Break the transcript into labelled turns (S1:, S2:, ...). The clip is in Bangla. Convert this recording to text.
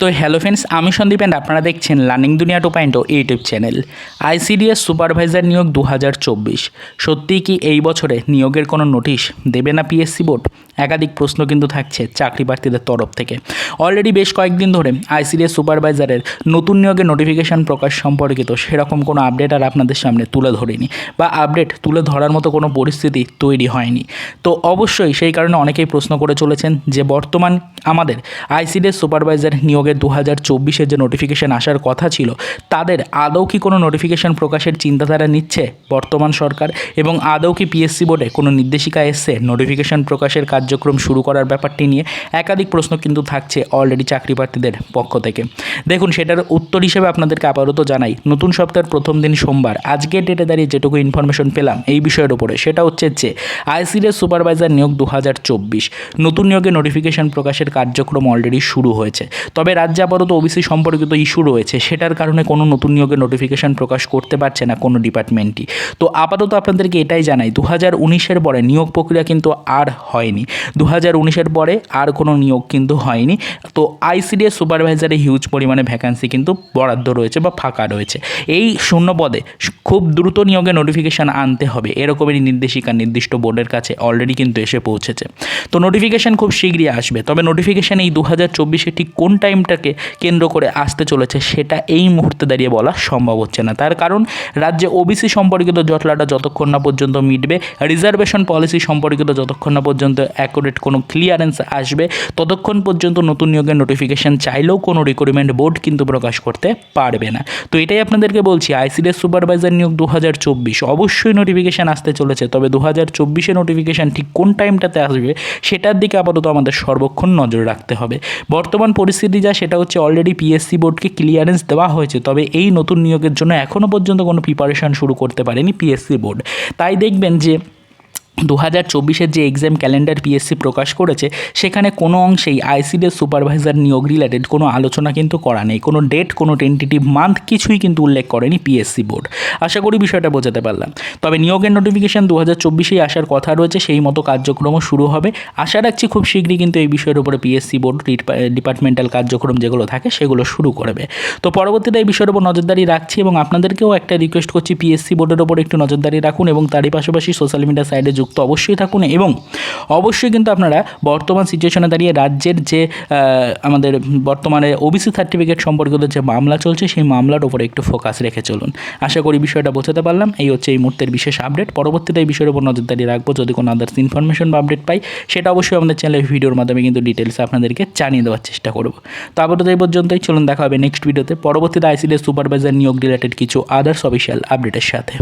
S1: তো হ্যালো ফ্রেন্ডস আমি সন্দীপ অ্যান্ড আপনারা দেখছেন লার্নিং দুনিয়া two point YouTube channel ICDS supervisor নিয়োগ দু হাজার চব্বিশ। সত্যিই কি এই বছরে নিয়োগের কোনো নোটিশ দেবে না পিএসসি বোর্ড একাধিক প্রশ্ন কিন্তু থাকছে চাকরি প্রার্থীদের তরফ থেকে। অলরেডি বেশ কয়েকদিন ধরে আইসিডিএস সুপারভাইজারের নতুন নিয়োগের নোটিফিকেশান প্রকাশ সম্পর্কিত সেরকম কোনো আপডেট আর আপনাদের সামনে তুলে ধরিনি বা আপডেট তুলে ধরার মতো কোনো পরিস্থিতি তৈরি হয়নি। তো অবশ্যই সেই কারণে অনেকেই প্রশ্ন করে চলেছেন যে বর্তমান আমাদের আইসিডিএস সুপারভাইজার নিয়োগের দু হাজার চব্বিশের যে নোটিফিকেশান আসার কথা ছিল, তাদের আদৌ কি কোনো নোটিফিকেশান প্রকাশের চিন্তাধারা নিচ্ছে বর্তমান সরকার এবং আদৌ কি পিএসসি বোর্ডে কোনো নির্দেশিকা এসছে নোটিফিকেশান প্রকাশের কার্যক্রম শুরু করার ব্যাপারটি নিয়ে একাধিক প্রশ্ন কিন্তু থাকছে অলরেডি চাকরি প্রার্থীদের পক্ষ থেকে। দেখুন, সেটার উত্তর হিসেবে আপনাদেরকে আপাতত জানাই, নতুন সপ্তাহের প্রথম দিন সোমবার, আজকে ডেটে দাঁড়িয়ে যেটুকু ইনফরমেশন পেলাম এই বিষয়ের উপরে, সেটা হচ্ছে যে আইসিডিএস সুপারভাইজার নিয়োগ দু হাজার চব্বিশ, নতুন নিয়োগে নোটিফিকেশান প্রকাশের কার্যক্রম অলরেডি শুরু হয়েছে। তবে রাজ্যে আপাতত ওবিসি সম্পর্কিত ইস্যু রয়েছে, সেটার কারণে কোনো নতুন নিয়োগের নোটিফিকেশন প্রকাশ করতে পারছে না কোনো ডিপার্টমেন্টই তো আপাতত আপনাদেরকে এটাই জানাই দু হাজার উনিশের পরে নিয়োগ প্রক্রিয়া কিন্তু আর হয়নি। দু হাজার উনিশের পরে আর কোনো নিয়োগ কিন্তু হয়নি। তো আইসিডিএস সুপারভাইজারে হিউজ পরিমাণে ভ্যাকান্সি কিন্তু বরাদ্দ রয়েছে বা ফাঁকা রয়েছে। এই শূন্য পদে খুব দ্রুত নিয়োগে নোটিফিকেশান আনতে হবে। এরকমেরই নির্দেশিকা নির্দিষ্ট বোর্ডের কাছে অলরেডি কিন্তু এসে পৌঁছেছে। তো নোটিফিকেশান খুব শীঘ্রই আসবে। তবে নোটিফিকেশান এই দু হাজার চব্বিশে ঠিক কোন টাইমটাকে কেন্দ্র করে আসতে চলেছে সেটা এই মুহূর্তে দাঁড়িয়ে বলা সম্ভব হচ্ছে না। তার কারণ রাজ্যে ওবিসি সম্পর্কিত জটলাটা যতক্ষণ না পর্যন্ত মিটবে রিজার্ভেশন পলিসি সম্পর্কিত যতক্ষণ না পর্যন্ত অ্যাকুরেট কোনো ক্লিয়ারেন্স আসবে, ততক্ষণ পর্যন্ত নতুন নিয়োগের নোটিফিকেশান চাইলেও কোনো রিক্রুটমেন্ট বোর্ড কিন্তু প্রকাশ করতে পারবে না। তো এটাই আপনাদেরকে বলছি আইসিডিএস সুপারভাইজার নিয়োগ দু হাজার চব্বিশ। অবশ্যই নোটিফিকেশান আসতে চলেছে, তবে দু হাজার চব্বিশে নোটিফিকেশান ঠিক কোন টাইমটাতে আসবে, সেটার দিকে আপাতত আমাদের সর্বক্ষণ নজর রাখতে হবে। বর্তমান পরিস্থিতি যা, সেটা হচ্ছে অলরেডি পিএসসি বোর্ডকে ক্লিয়ারেন্স দেওয়া হয়েছে, তবে এই নতুন নিয়োগের জন্য এখনও পর্যন্ত কোনো প্রিপারেশন শুরু করতে পারেনি পিএসসি বোর্ড তাই দেখবেন যে দু হাজার চব্বিশের যে এক্সাম ক্যালেন্ডার পিএসসি প্রকাশ করেছে, সেখানে কোনো অংশেই আইসিডিএস সুপারভাইজার নিয়োগ রিলেটেড কোনো আলোচনা কিন্তু করা নেই। কোনো ডেট কোনো টেন্টেটিভ মান্থ কিছুই কিন্তু উল্লেখ করেনি পিএসসি বোর্ড আশা করি বিষয়টা বোঝাতে পারলাম। তবে নিয়োগের নোটিফিকেশান দু হাজার চব্বিশেই আসার কথা রয়েছে, সেই মতো কার্যক্রমও শুরু হবে। আশা রাখছি খুব শীঘ্রই কিন্তু এই বিষয়ের উপরে পিএসসি বোর্ড ডিপার্টমেন্টাল কার্যক্রম যেগুলো থাকে, সেগুলো শুরু করবে। তো পরবর্তীতে এই বিষয়ের উপর নজরদারি রাখছি এবং আপনাদেরকেও একটা রিকোয়েস্ট করছি পিএসসি বোর্ডের ওপর একটু নজরদারি রাখুন এবং তারই পাশাপাশি সোশ্যাল মিডিয়া সাইডে যুক্ত অবশ্যই থাকুন এবং অবশ্যই কিন্তু আপনারা বর্তমান সিচুয়েশনে দাঁড়িয়ে রাজ্যের যে আমাদের বর্তমানে ওবিসি সার্টিফিকেট সম্পর্কিত যে মামলা চলছে, সেই মামলার উপরে একটু ফোকাস রেখে চলুন। আশা করি বিষয়টা বোঝাতে পারলাম। এই হচ্ছে এই মুহূর্তের বিশেষ আপডেট পরবর্তীতে এই বিষয়ের উপর নজর নজরদারি রাখব। যদি কোনো আদার্স ইনফরমেশন বা আপডেট পাই, সেটা অবশ্যই আমাদের চ্যানেলের ভিডিওর মাধ্যমে কিন্তু ডিটেলস আপনাদেরকে জানিয়ে দেওয়ার চেষ্টা করব। তো আপাতত এই পর্যন্তই। চলুন দেখা হবে নেক্সট ভিডিওতে পরবর্তীতে আইসিডিএস সুপারভাইজার নিয়োগ রিলেটেড কিছু আদার্স অফিসিয়াল আপডেটের সাথে।